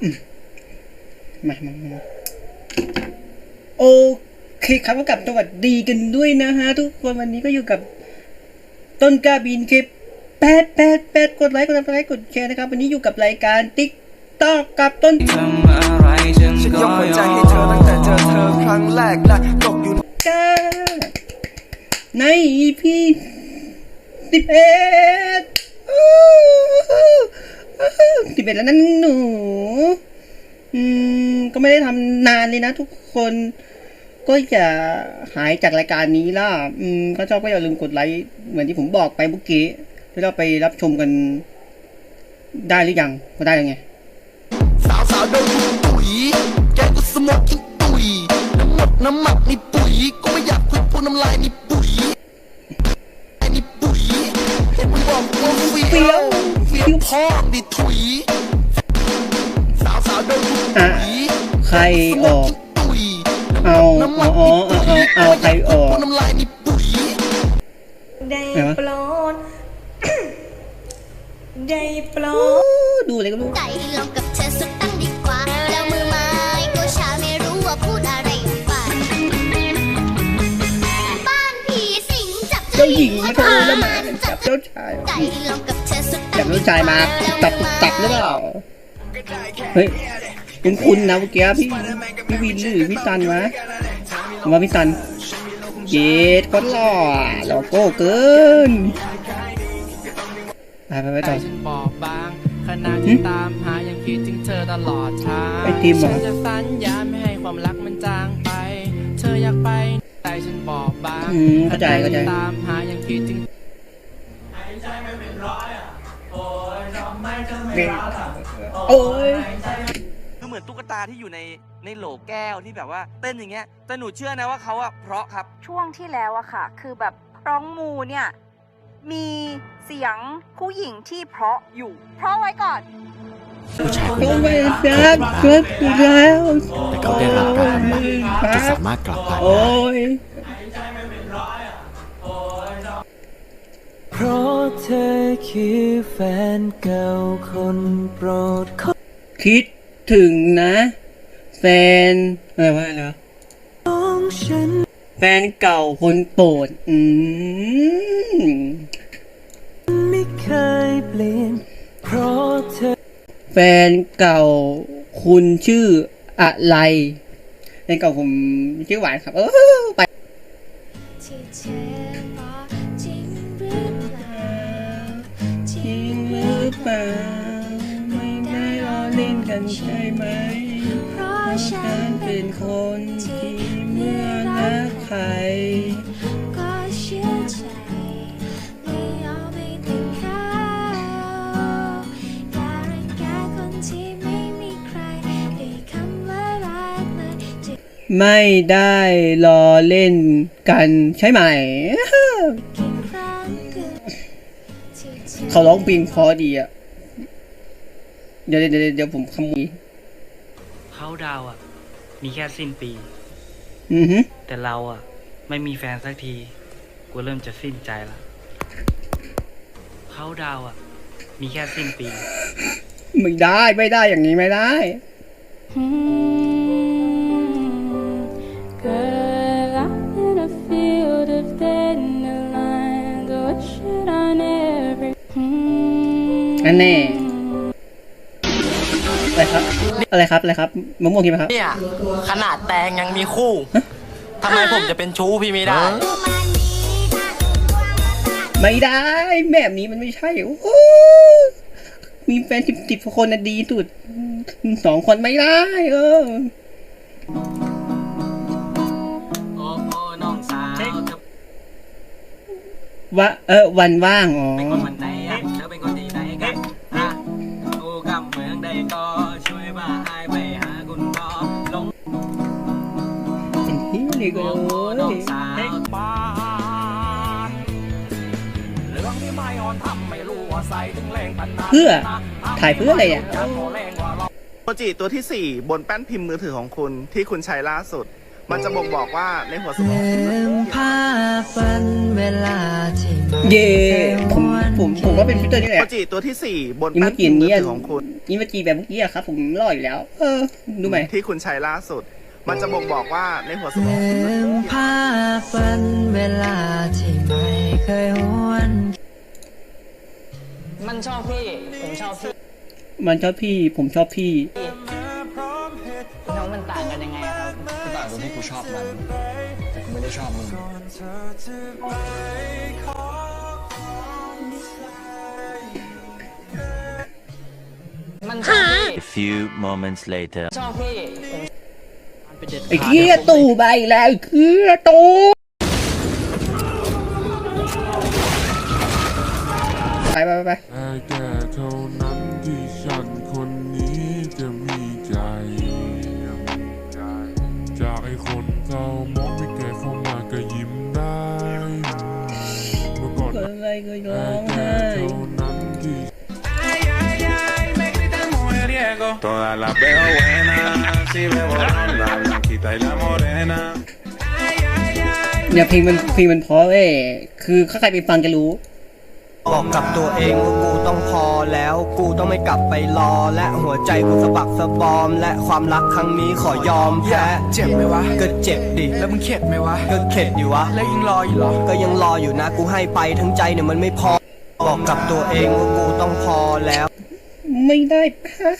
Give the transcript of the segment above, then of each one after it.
มามามาโอเคครับก็กลับสวัสดีกันด้วยนะฮะ ทุกคนวันนี้ก็อยู่กับต้นกาบินคลิปแปดแปดแปดกดไลค์กดไลค์กดแชร์นะครับ วันนี้อยู่กับรายการติ๊กตอกกับต้นทำอะไรฉันก็ยกหัวใจให้เธอตั้งแต่เจอเธอครั้งแรกและตกอยู่กาใน EP สิบเอ็ดสิบเอ็ด แล้วนั่นหนู อืม ก็ไม่ได้ทำนานเลยนะทุกคนก็อย่าหายจากรายการนี้ล่ะ อืมก็ชอบก็อย่าลืมกดไลค์เหมือนที่ผมบอกไปเมื่อกี้ที่เราไปรับชมกันได้หรือยังก็ได้ยังไงสาวสาว แล้วมาจับเจ้าชายจับเจัตั้บงเจ้าชายมาตับตับหรือเปล่าเฮ้ยเป็นคุณนะเมื่อกี้พี่พี่วินหรือพี่ตันวะมาพี่ตันเย็ดก็หล่อหล่อโก้เกินไปไปไปต่อฉันบอบบางขณะที่ตามหายังคิดถึงเธอตลอดทางไอทีมเหรอจะสัญญาไม่ให้ความรักมันจางไป เธออยากไป ฉันบอบบางอืมเข้าใจเข้าใจขณะที่ตามหายังคิดถึง โอ้ย คือเหมือนตุ๊กตาที่อยู่ในในโหลแก้วที่แบบว่าเต้นอย่างเงี้ยแต่หนูเชื่อนะว่าเขาอะเพราะครับ ช่วงที่แล้วอะค่ะ คือแบบร้องมูเนี่ย มีเสียงผู้หญิงที่เพราะอยู่ เพราะไว้ก่อน โอ้ยรักเกิดแล้วแต่เขาได้รับการบำบัดจะสามารถกลับบ้านโอ้ยเพราะเธอคือแฟนเก่าคนโปรดของคิดถึงนะ แฟนอะไรวะอะไรวะฉันแฟนเก่าคนโปรด อืมไม่เคยเปลี่ยนเพราะเธอ แฟนเก่าคุณชื่ออะไรแฟนเก่าผมชื่อหวานครับ เออไปที่เธอบอกจริงหรือเปล่าจริงหรือเปล่าไม่ได้ล้อเล่นกันใช่ไหม เพราะเพราะฉัฉันนเป็เป็นนคคนนที่ที่เมื่เมื่ออรัรักกใคร ไม่ได้ล้อเล่นกันใช่ไหมกี่ครั้งคือที่เธอเขาร้องเพลงเพอดีอะ เดี๋ยวเดี๋ยวเดี๋ยวผมขโมยเขาดาวอะ มีแค่สิ้นปี อือฮึแต่เราอะ ไม่มีแฟนสักที กูเริ่มจะสิ้นใจละเขาดาวอะ มีแค่สิ้นปี ไม่ได้ไม่ได้อย่างนี้ไม่ได้ Girl, อันแน่อะไรครับ อะไรครับ อะไรครับมะม่วงกินไหมครับ เนี่ยขนาดแตงยังมีคู่ทำไมผมจะเป็นชู้พี่ไม่ได้ ไม่ได้แบบนี้มันไม่ใช่โอ้โหมีแฟนสิบสิบคนนะดีสุดสองคนไม่ได้ เออโอ้โอ้น้องสาวเธอวะเออวันว่างอ๋อ เป็นคนวันไห นที่เลยก็โอ้โอ้โอ้น้องยสาวบ้านเรื่องที่ไม่อ่อนทำไม่รู้ว่าใส่ถึงแรงปันนาเพื่อถ่ายเพื่ออะไรอะจะขอแรงกว่าเราโมจิตัวที่ 4 บนแป้นพิมพ์มือถือของคุณที่คุณใช้ล่าสุด มันจะบ่งบอกว่าในหัวสมองภาพวันเวลาที่ไม่เย่ผมผมผมว่าเป็นพีเตอร์นี่แหโมละจิตัวที่สี่บนอิแป้มานจิอย่างมืนี้ออะถือของคุณอิมาจีแบบเมื่อกี้อะครับ ผมรออยู่แล้ว เออดูไหมที่คุณใช้ล่าสุด มันจะบ่งบอกว่าในหัวสมองลืมภาพวันเวลาที่ไม่เคยหวนมันชอบพี่ ผมชอบพี่ มันชอบพี่ ผมชอบพี่ น้องมันต่างกันยังไงครับคือต่างตรงที่กูชอบมัน แต่กูไม่ได้ชอบมึงมันชอบพี่ A few moments later. ชอบพี่ ไอ้เคียตู่ไปแล้วไอ้เคียตู่ไปไปไปไปแค่แค่เท่านั้นที่ฉันคนนี้จะมีใจ จากไอ้คนเศร้ามองไม่แก่เข้ามาก็ยิ้มได้เมื่อก่อนเกิดอะไรก็ร้องไห้เท่านั้นที่ Todas las veo buenas, si bebo ron, la blanquita y la morena. เนี่ยเพลงมันเพลงมันเพราะเว้ยคือถ้าใครไปฟังจะรู้ บอกกับตัวเองว่ากูต้องพอแล้ว กูต้องไม่กลับไปรอ และหัวใจกูสะบักสะบอม และความรักครั้งนี้ขอยอมแพ้เจ็บไหมวะ ก็เจ็บดิ แล้วมึงเข็ดไหมวะ ก็เข็ดอยู่วะ แล้วยังรออยู่หรอ ก็ยังรออยู่นะ กูให้ไปทั้งใจเนี่ยมันไม่พอ บอกกับตัวเองว่ากูต้องพอแล้ว ไม่ได้ปะโอ้ย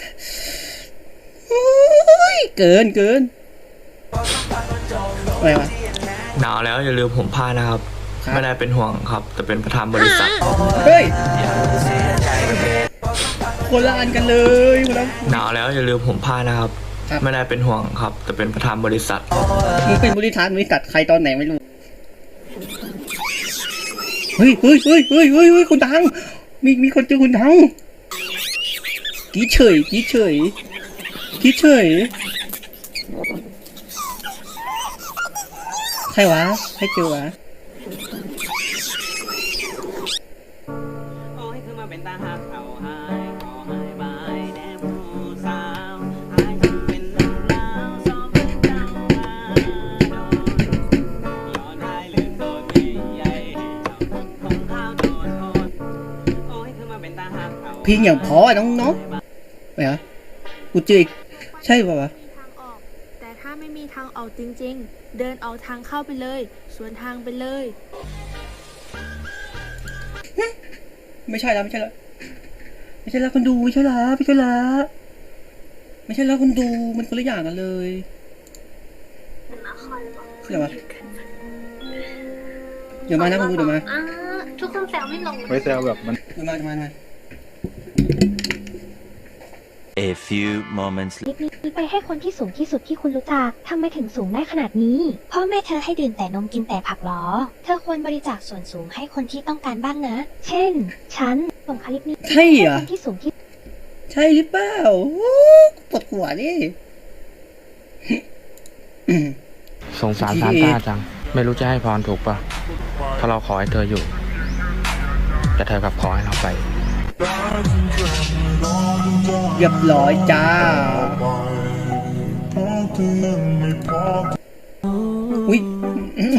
เกินเกินอะไรวะหนาวแล้วอย่าลืมผมผ้านะครับ ไม่ได้เป็นห่วงครับ แต่เป็นประธานบริษัท เฮ้ยคนละอันกันเลยคนละหนาวแล้วอย่าลืมผมผ้านะครับ ไม่ได้เป็นห่วงครับ แต่เป็นประธานบริษัทมึงเป็นบริษัทบริษัทใครตอนไหนไม่รู้เฮ้ยเฮ้ยเฮ้ยเฮ้ยเฮ้ยเฮ้ยคุณดังมีมีคนเจอคุณดังกรีดเฉยกรีดเฉย กรีดเฉย ใครวะใครเจอวะโอ้ยคือมาเป็นตาหักเอาหายขอให้บายแด่ผู้สาวหายจึงเป็นเรื่องราวสอบเป็นเจ้ามาโดนย้อนหายลืมโดนใหญ่ๆเจ้าคนคงข้าวโดนโทษโอ้ยคือมาเป็นตาหักเอาเพลงอย่างเพอน้องน้องๆไปฮะกูเจออีกใช่ป่าวะแต่ถ้าไม่มีทางออกจริง ๆ เดินออกทางเข้าไปเลย สวนทางไปเลย ไม่ใช่แล้วไม่ใช่แล้วไม่ใช่แล้วคนดูไม่ใช่แล้วไม่ใช่แล้วไม่ใช่แล้วคนดูมันคนละอย่างกันเลยใช่เหรอวะเดี๋ยวมานะคนดูเดี๋ยวมา ทุกคนแซวไม่ลงไม่แซวแบบมัน เดี๋ยวมาเดี๋ยวมาเดี๋ยวมา A few moments คลิปนี้ไปให้คนที่สูงที่สุดที่คุณรู้จักทำไมถึงสูงได้ขนาดนี้พ่อแม่เธอให้ดื่มแต่นมกินแต่ผักหรอ เธอควรบริจาคส่วนสูงให้คนที่ต้องการบ้างนะ เช่น ฉันส่งคลิปนี้ใช่เหรอ คนที่สูงที่ใช่หรือเปล่าโอ้ปวดหัวดิอืมสงสารซานต้าจัง ไม่รู้จะให้พรถูกปะถ้าเราขอให้เธออยู่ แต่เธอกลับขอให้เราไป เรียบร้อยจ้า อุ้ยอืม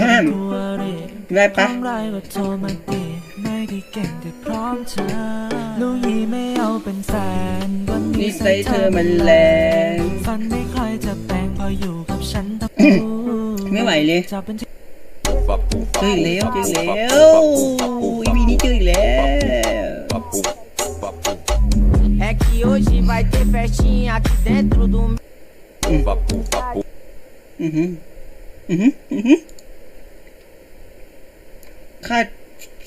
ห้ามได้ปะไม่ได้เก่งแต่พร้อมเธอลูกยีไม่เอาเป็นแฟนวันนินี้สัยเธอมันแรงฟันไม่ใครจะแปลงพออยู่กับฉันตะไม่ไหวเลยจะ เจออีกแล้วเจออีกแล้วอีพีนี้เจออีกแล้ว É que hoje vai ter festinha aqui dentro do อือหืออือหืออือหือถ้า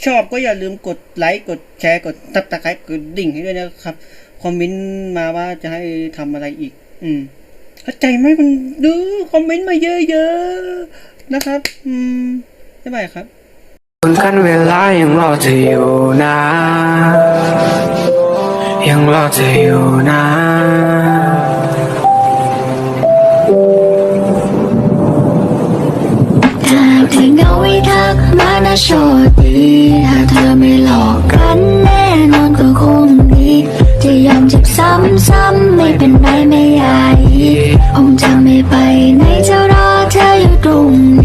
ชอบก็อย่าลืมกดไลค์กดแชร์กดตับตะไคร้กดดิ่งให้ด้วยนะครับ คอมเมนต์มาว่าจะให้ทำอะไรอีก อืมเข้าใจไหมมันดูคอมเมนต์มาเยอะๆนะครับ อืม บ๊ายบายครับกันเวลายังรอเธออยู่นะ ยังรอเธออยู่นะถ้าเธอเหงาให้ทักมานะโชคดีถ้าเธอไม่หลอกกันแน่นอนก็คงดีจะยอมเจ็บซ้ำๆไม่เป็นไรไม่ใหญ่ผมจะไม่ไปไหนจะรอตรงนี้